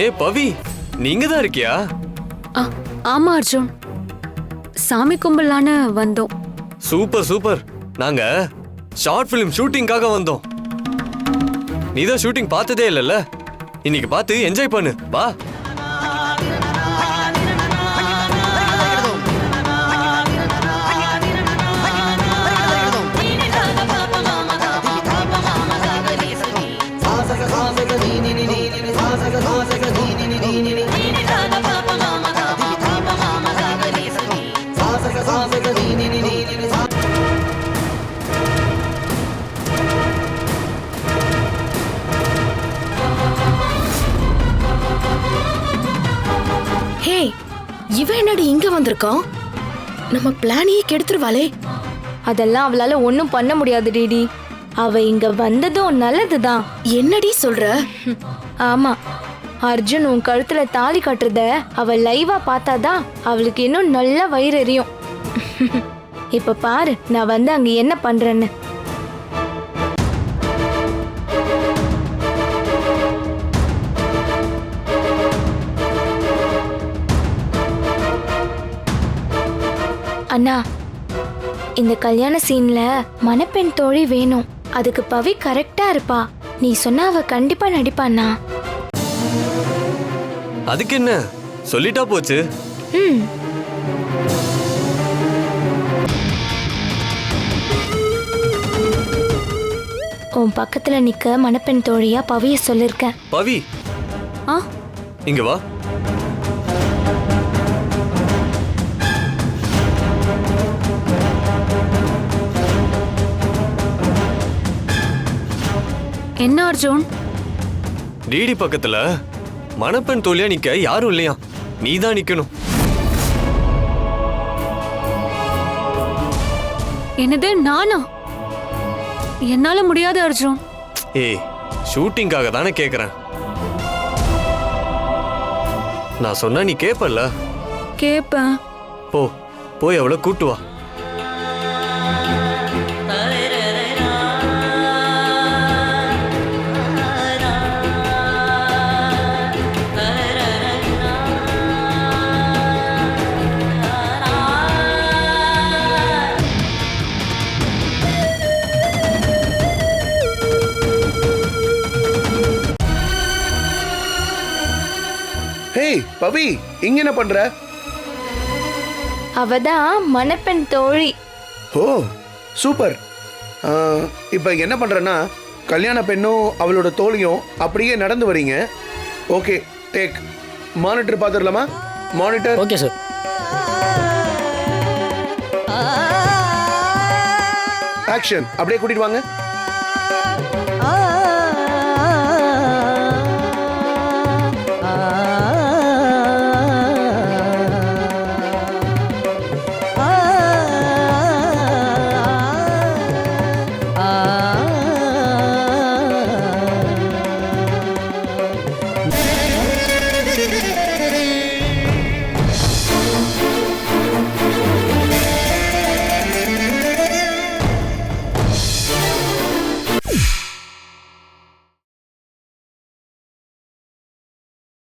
ஏ பவி நீங்க தான் இருக்கியா? ஆ, ஆமா அர்ஜுன். சாமி கும்பலான்னு வந்தோம். Super super. நாங்க ஷார்ட் ஃபிலிம் ஷூட்டிங்காக வந்தோம். நீ தான் ஷூட்டிங் பார்த்ததே இல்லைல்ல? இன்னைக்கு பார்த்து என்ஜாய் பண்ணு. வா. இவன் என்னடி இங்க வந்திருக்கான்? நம்ம பிளானையே கெடுத்துருவாளே. அதெல்லாம் அவளால ஒன்றும் பண்ண முடியாது டிடி அவ இங்க வந்ததும் நல்லதுதான். என்னடி சொல்ற? ஆமா. அர்ஜுன் உன் கழுத்துல தாலி கட்டுறத அவ லைவா பார்த்தாதான் அவளுக்கு இன்னும் நல்லா வயிறு எரியும் இப்ப பாரு நான் வந்து அங்க என்ன பண்றேன்னு. அண்ணா இந்த கல்யாண சீன்ல மணப்பெண் தோழி வேணும். அதுக்கு பவி கரெக்டா இருப்பா. நீ சொன்னா அவ கண்டிப்பா நடிப்பாண்ணா. அதுக்கு என்ன? சொல்லிட்டா போச்சு. ம். உன் பக்கத்துல நிக்க மணப்பெண் தோழியா பவிய சொல்லிருக்கேன். பவி. ஆ? இங்க வா. என்ன அர்ஜுன்? டிடி பக்கத்துல மணப்பெண் தோழியா நிக்க யாரும் இல்லையா? நீ தான் நிக்கணும். என்னது நானா? என்னால முடியாது அர்ஜுன். ஏய் ஷூட்டிங்காக தானே கேக்குறேன். நான் சொன்னா நீ கேப்பல்ல? கேப்பேன். போ போய் அவளை கூட்டு வா. ஹேய் பவி இங்க என்ன பண்ற? அவதான் மணப்பெண் தோழி. Oh super. இப்ப என்ன பண்றேன்னா கல்யாண பெண்ணும் அவளோட தோழியும் அப்படியே நடந்து வரீங்க. Okay take. மானிட்டர் பார்த்துடலாமா மானிட்டர். Okay sir. ஆக்ஷன். அப்படியே கூட்டிட்டு வாங்க. Ah.